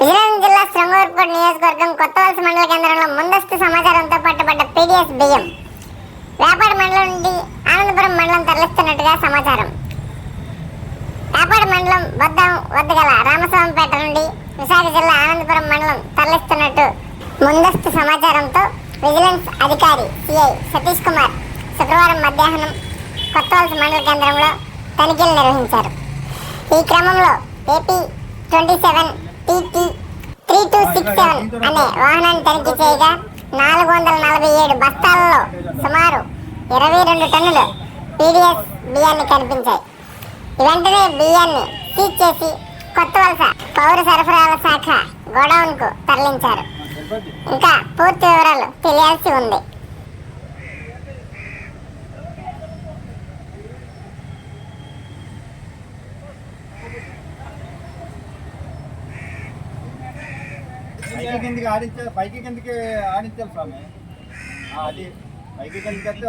విజయనగరం జిల్లా శృంగవరపుకోట నియోజకవర్గం కొత్తవలస మండల కేంద్రంలో ముందస్తు సమాచారంతో పట్టుబడ్డ పీడిఎస్ బియ్యం. వ్యాపార మండలం నుండి ఆనందపురం మండలం తరలిస్తున్నట్టుగా సమాచారం. వేపాడ మండలం వద్ద వద్ద గల రామస్వామిపేట నుండి విశాఖ జిల్లా ఆనందపురం మండలం తరలిస్తున్నట్టు ముందస్తు సమాచారంతో విజిలెన్స్ అధికారి సిఐ సతీష్ కుమార్ శుక్రవారం మధ్యాహ్నం కొత్తవలస మండల కేంద్రంలో తనిఖీలు నిర్వహించారు. ఈ క్రమంలో AP twenty seven TT three two six seven అనే వాహనాన్ని తనిఖీ చేయగా నాలుగు వందల నలభై ఏడు బస్తాలలో సుమారు ఇరవై రెండు టన్నులు పీడిఎస్ బియ్యాన్ని కనిపించాయి. వెంటనే బియ్యాన్ని సీజ్ చేసి కొత్త వలస పౌర సరఫరాల శాఖ గోడౌన్కు తరలించారు. ఇంకా పూర్తి వివరాలు తెలియాల్సి ఉంది. పైకి కిందకి ఆడించే పైకి కిందకి ఆడించాలి స్వామి. అది. పైకి కిందకి